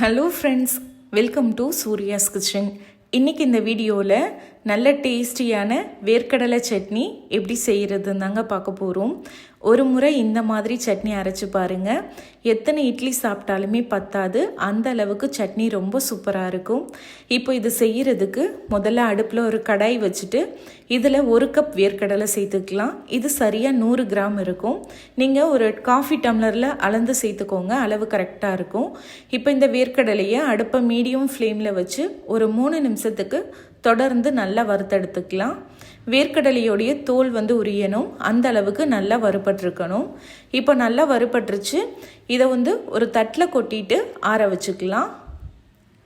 Hello friends welcome to Surya's kitchen இன்றைக்கி இந்த வீடியோவில் நல்ல டேஸ்டியான வேர்க்கடலை சட்னி எப்படி செய்கிறதுன்னு தாங்க பார்க்க போகிறோம் ஒரு முறை இந்த மாதிரி சட்னி அரைச்சி பாருங்கள் எத்தனை இட்லி சாப்பிட்டாலுமே பத்தாது. அந்த அளவுக்கு சட்னி ரொம்ப சூப்பராக இருக்கும். இப்போ இது செய்கிறதுக்கு முதல்ல அடுப்பில் ஒரு கடாய் வச்சுட்டு இதில் ஒரு கப் வேர்க்கடலை சேர்த்துக்கலாம். இது சரியாக நூறு கிராம் இருக்கும். நீங்கள் ஒரு காஃபி டம்ளரில் அளந்து சேர்த்துக்கோங்க. அளவு கரெக்டாக இருக்கும். இப்போ இந்த வேர்க்கடலையை அடுப்பை மீடியம் ஃப்ளேமில் வச்சு ஒரு மூணு நிமிஷத்துக்கு தொடர்ந்து நல்லா வறுத்தெடுத்துக்கலாம். வேர்க்கடலையோடைய தோல் வந்து உரியணும். அந்த அளவுக்கு நல்லா வறுபட்டிருக்கணும். இப்போ நல்லா வறுபட்டுருச்சு. இதை வந்து ஒரு தட்டில் கொட்டிட்டு ஆற வச்சுக்கலாம்.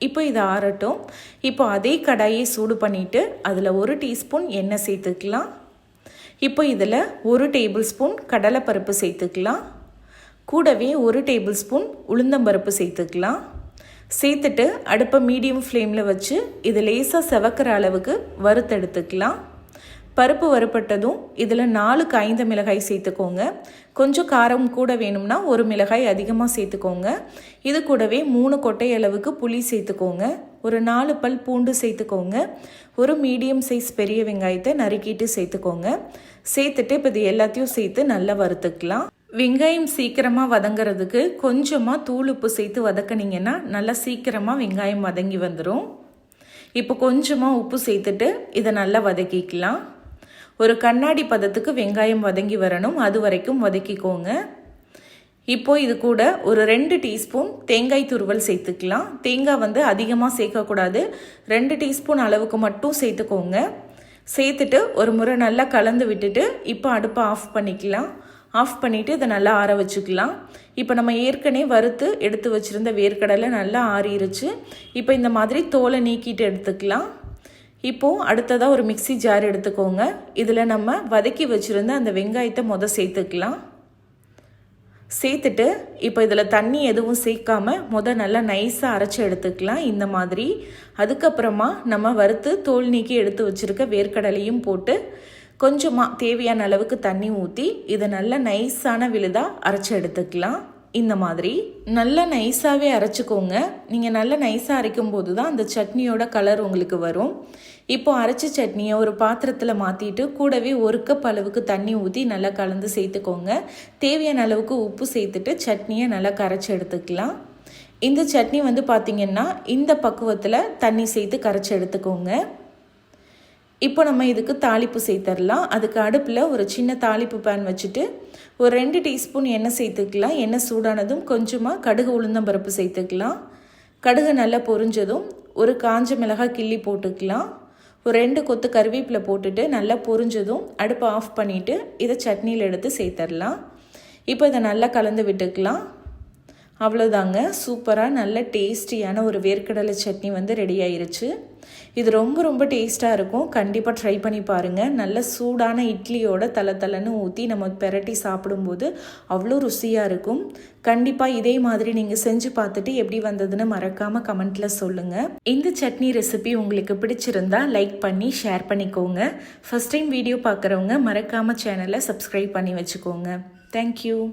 இப்போ இதை ஆறட்டும். இப்போ அதே கடாயை சூடு பண்ணிவிட்டு அதில் ஒரு டீஸ்பூன் எண்ணெய் சேர்த்துக்கலாம். இப்போ இதில் ஒரு டேபிள் ஸ்பூன் கடலைப்பருப்பு சேர்த்துக்கலாம். கூடவே ஒரு டேபிள் ஸ்பூன் உளுந்தம்பருப்பு சேர்த்துக்கலாம். சேர்த்துட்டு அடுப்பை மீடியம் ஃப்ளேமில் வச்சு இது லேசாக செவக்கிற அளவுக்கு வறுத்தெடுத்துக்கலாம். பருப்பு வறுப்பட்டதும் இதில் நாலுக்கு ஐந்து மிளகாய் சேர்த்துக்கோங்க. கொஞ்சம் காரம் கூட வேணும்னா ஒரு மிளகாய் அதிகமாக சேர்த்துக்கோங்க. இது கூடவே மூணு கொட்டை அளவுக்கு புளி சேர்த்துக்கோங்க. ஒரு நாலு பல் பூண்டு சேர்த்துக்கோங்க. ஒரு மீடியம் சைஸ் பெரிய வெங்காயத்தை நறுக்கிட்டு சேர்த்துக்கோங்க. சேர்த்துட்டு இப்போ இது எல்லாத்தையும் சேர்த்து நல்லா வறுத்துக்கலாம். வெங்காயம் சீக்கிரமாக வதங்கிறதுக்கு கொஞ்சமாக தூள் உப்பு சேர்த்து வதக்கினீங்கன்னா நல்லா சீக்கிரமாக வெங்காயம் வதங்கி வந்துடும் இப்போ கொஞ்சமாக உப்பு சேர்த்துட்டு இதை நல்லா வதக்கிக்கலாம். ஒரு கண்ணாடி பதத்துக்கு வெங்காயம் வதங்கி வரணும். அது வரைக்கும் வதக்கிக்கோங்க. இப்போ இது கூட ஒரு ரெண்டு டீஸ்பூன் தேங்காய் துருவல் சேர்த்துக்கலாம். தேங்காய் வந்து அதிகமாக சேர்க்கக்கூடாது. ரெண்டு டீஸ்பூன் அளவுக்கு மட்டும் சேர்த்துக்கோங்க. சேர்த்துட்டு ஒரு முறை நல்லா கலந்து விட்டுட்டு இப்போ அடுப்பை ஆஃப் பண்ணிக்கலாம். ஆஃப் பண்ணிவிட்டு இதை நல்லா ஆற வச்சுக்கலாம். இப்போ நம்ம ஏற்கனவே வறுத்து எடுத்து வச்சுருந்த வேர்க்கடலை நல்லா ஆறிடுச்சு இப்போ இந்த மாதிரி தோலை நீக்கிட்டு எடுத்துக்கலாம். இப்போது அடுத்ததாக ஒரு மிக்சி ஜார் எடுத்துக்கோங்க. இதில் நம்ம வதக்கி வச்சுருந்த அந்த வெங்காயத்தை மொதல் சேர்த்துக்கலாம். சேர்த்துட்டு இப்போ இதில் தண்ணி எதுவும் சேர்க்காம முத நல்லா நைஸாக அரைச்சி எடுத்துக்கலாம் இந்த மாதிரி. அதுக்கப்புறமா நம்ம வறுத்து தோல் நீக்கி எடுத்து வச்சுருக்க வேர்க்கடலையும் போட்டு கொஞ்சமாக தேவையான அளவுக்கு தண்ணி ஊற்றி இதை நல்லா நைஸான விழுதாக அரைச்சி எடுத்துக்கலாம். இந்த மாதிரி நல்லா நைஸாகவே அரைச்சிக்கோங்க. நீங்கள் நல்லா நைஸாக அரைக்கும் போது தான் அந்த சட்னியோட கலர் உங்களுக்கு வரும். இப்போ அரைச்ச சட்னியை ஒரு பாத்திரத்தில் மாற்றிட்டு கூடவே ஒரு கப் அளவுக்கு தண்ணி ஊற்றி நல்லா கலந்து சேர்த்துக்கோங்க. தேவையான அளவுக்கு உப்பு சேர்த்துட்டு சட்னியை நல்லா கரைச்சி எடுத்துக்கலாம். இந்த சட்னி வந்து பார்த்திங்கன்னா இந்த பக்குவத்தில் தண்ணி சேர்த்து கரைச்சி எடுத்துக்கோங்க. இப்போ நம்ம இதுக்கு தாளிப்பு சேர்த்துடலாம் அதுக்கு அடுப்பில் ஒரு சின்ன தாளிப்பு பேன் வச்சுட்டு ஒரு ரெண்டு டீஸ்பூன் எண்ணெய் சேர்த்துக்கலாம். எண்ணெய் சூடானதும் கொஞ்சமாக கடுகு உளுந்தம்பருப்பு சேர்த்துக்கலாம். கடுகு நல்லா பொரிஞ்சதும் ஒரு காஞ்ச மிளகாய் கிள்ளி போட்டுக்கலாம். ஒரு ரெண்டு கொத்து கருவேப்பிலை போட்டுட்டு நல்லா பொரிஞ்சதும் அடுப்பை ஆஃப் பண்ணிவிட்டு இதை சட்னியில் எடுத்து சேர்த்துடலாம் இப்போ இதை நல்லா கலந்து விட்டுக்கலாம். அவ்வளோதாங்க சூப்பராக நல்ல டேஸ்டியான ஒரு வேர்க்கடலை சட்னி வந்து ரெடி ஆயிருச்சு. இது ரொம்ப ரொம்ப டேஸ்ட்டாக இருக்கும். கண்டிப்பாக ட்ரை பண்ணி பாருங்கள் நல்ல சூடான இட்லியோட தலை தலைன்னு ஊற்றி நம்ம பெரட்டி சாப்பிடும்போது அவ்வளோ ருசியாக இருக்கும். கண்டிப்பாக இதே மாதிரி நீங்கள் செஞ்சு பார்த்துட்டு எப்படி வந்ததுன்னு மறக்காமல் கமெண்ட்டில் சொல்லுங்கள் இந்த சட்னி ரெசிபி உங்களுக்கு பிடிச்சிருந்தா லைக் பண்ணி ஷேர் பண்ணிக்கோங்க. ஃபஸ்ட் டைம் வீடியோ பார்க்குறவங்க மறக்காமல் சேனலை சப்ஸ்கிரைப் பண்ணி வச்சுக்கோங்க. தேங்க்யூ